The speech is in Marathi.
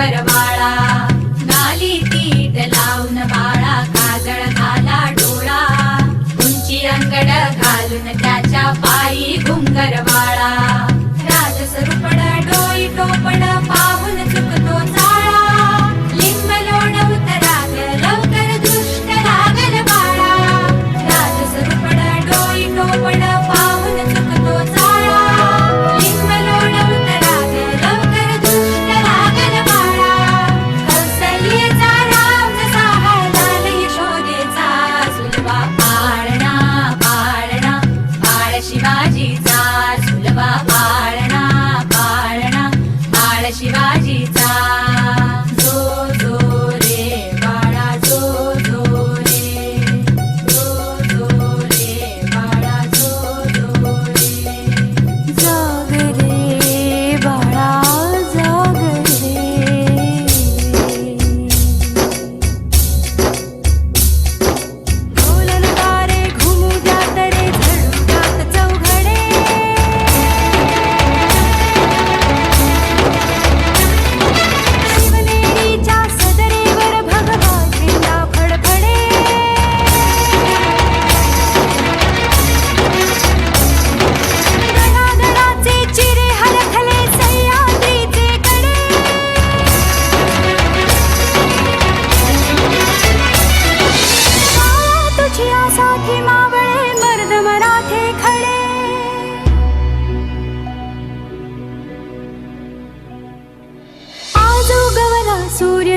कर बाळा. नाली तीट लावून बाळा काजळ घाला डोळा. उंची अंगड घालून त्याच्या पायी घुंगर बाळा. Saudades suri